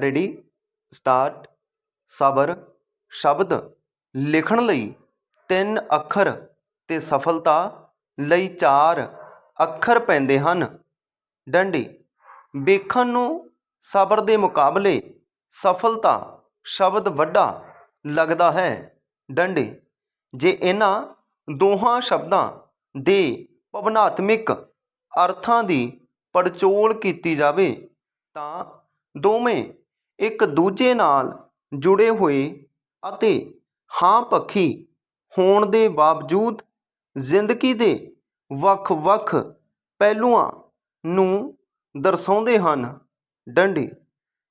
Ready start ਸਬਰ ਸ਼ਬਦ ਲਿਖਣ ਲਈ ਤਿੰਨ ਅੱਖਰ ਤੇ ਸਫਲਤਾ ਲਈ ਚਾਰ ਅੱਖਰ ਪੈਂਦੇ ਹਨ ਡੰਡੀ ਵੇਖਣ ਨੂੰ ਸਬਰ ਦੇ ਮੁਕਾਬਲੇ ਸਫਲਤਾ ਸ਼ਬਦ ਵੱਡਾ ਲੱਗਦਾ ਹੈ ਡੰਡੇ ਜੇ ਇਹਨਾਂ ਦੋਹਾਂ ਸ਼ਬਦਾਂ ਦੇ ਭਵਨਾਤਮਿਕ ਅਰਥਾਂ ਦੀ ਪੜਚੋਲ ਕੀਤੀ ਜਾਵੇ ਤਾਂ ਦੋਵੇਂ ਇੱਕ ਦੂਜੇ ਨਾਲ ਜੁੜੇ ਹੋਏ ਅਤੇ ਹਾਂ ਪੱਖੀ ਹੋਣ ਦੇ ਬਾਵਜੂਦ ਜ਼ਿੰਦਗੀ ਦੇ ਵੱਖ-ਵੱਖ ਪਹਿਲੂਆਂ ਨੂੰ ਦਰਸਾਉਂਦੇ ਹਨ। ਡੰਡੀ,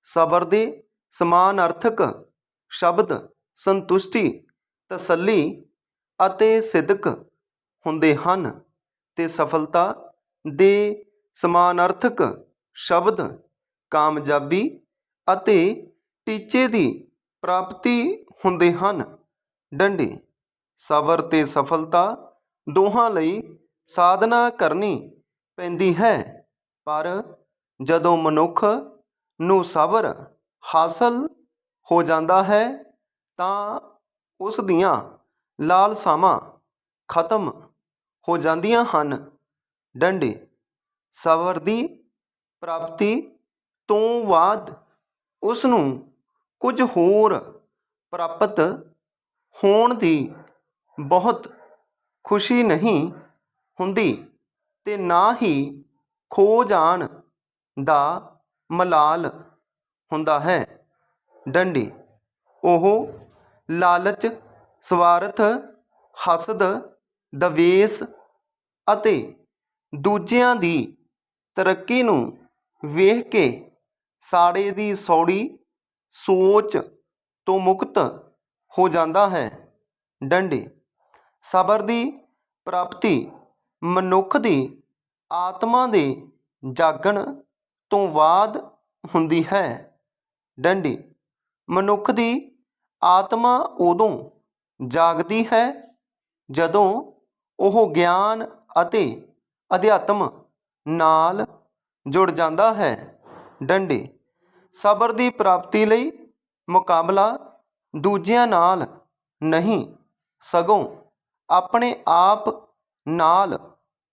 ਸਬਰ ਦੇ ਸਮਾਨ ਅਰਥਕ ਸ਼ਬਦ ਸੰਤੁਸ਼ਟੀ, ਤਸੱਲੀ ਅਤੇ ਸਿਦਕ ਹੁੰਦੇ ਹਨ ਤੇ ਸਫਲਤਾ ਦੇ ਸਮਾਨਾਰਥਕ ਸ਼ਬਦ ਕਾਮਯਾਬੀ ਅਤੇ ਟੀਚੇ ਦੀ ਪ੍ਰਾਪਤੀ ਹੁੰਦੇ ਹਨ। ਡੰਡੇ, ਸਬਰ ਅਤੇ ਸਫਲਤਾ ਦੋਹਾਂ ਲਈ ਸਾਧਨਾ ਕਰਨੀ ਪੈਂਦੀ ਹੈ। ਪਰ ਜਦੋਂ ਮਨੁੱਖ ਨੂੰ ਸਬਰ ਹਾਸਲ ਹੋ ਜਾਂਦਾ ਹੈ, ਤਾਂ ਉਸ ਦੀਆਂ ਲਾਲਸਾਵਾਂ ਖਤਮ ਹੋ ਜਾਂਦੀਆਂ ਹਨ। ਡੰਡੇ, ਸਬਰ ਦੀ ਪ੍ਰਾਪਤੀ ਤੋਂ ਬਾਅਦ ਉਸ ਨੂੰ ਕੁਝ ਹੋਰ ਪ੍ਰਾਪਤ ਹੋਣ ਦੀ ਬਹੁਤ ਖੁਸ਼ੀ ਨਹੀਂ ਹੁੰਦੀ ਅਤੇ ਨਾ ਹੀ ਖੋ ਜਾਣ ਦਾ ਮਲਾਲ ਹੁੰਦਾ ਹੈ। ਡੰਡੀ, ਉਹ ਲਾਲਚ, ਸਵਾਰਥ, ਹਸਦ, ਦਵੇਸ ਅਤੇ ਦੂਜਿਆਂ ਦੀ ਤਰੱਕੀ ਨੂੰ ਵੇਖ ਕੇ ਸਾੜੇ ਦੀ ਸੌੜੀ ਸੋਚ ਤੋਂ ਮੁਕਤ ਹੋ ਜਾਂਦਾ ਹੈ। ਡੰਡੀ। ਸਬਰ ਦੀ ਪ੍ਰਾਪਤੀ ਮਨੁੱਖ ਦੀ ਆਤਮਾ ਦੇ ਜਾਗਣ ਤੋਂ ਬਾਅਦ ਹੁੰਦੀ ਹੈ। ਡੰਡੀ। ਮਨੁੱਖ ਦੀ ਆਤਮਾ ਉਦੋਂ ਜਾਗਦੀ ਹੈ ਜਦੋਂ ਉਹ ਗਿਆਨ ਅਤੇ ਅਧਿਆਤਮ ਨਾਲ ਜੁੜ ਜਾਂਦਾ ਹੈ। ਡੰਡੀ। ਸਬਰ ਦੀ ਪ੍ਰਾਪਤੀ ਲਈ ਮੁਕਾਬਲਾ ਦੂਜਿਆਂ ਨਾਲ ਨਹੀਂ, ਸਗੋਂ ਆਪਣੇ ਆਪ ਨਾਲ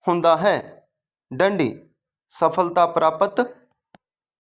ਹੁੰਦਾ ਹੈ। ਡੰਡੀ, ਸਫਲਤਾ ਪ੍ਰਾਪਤ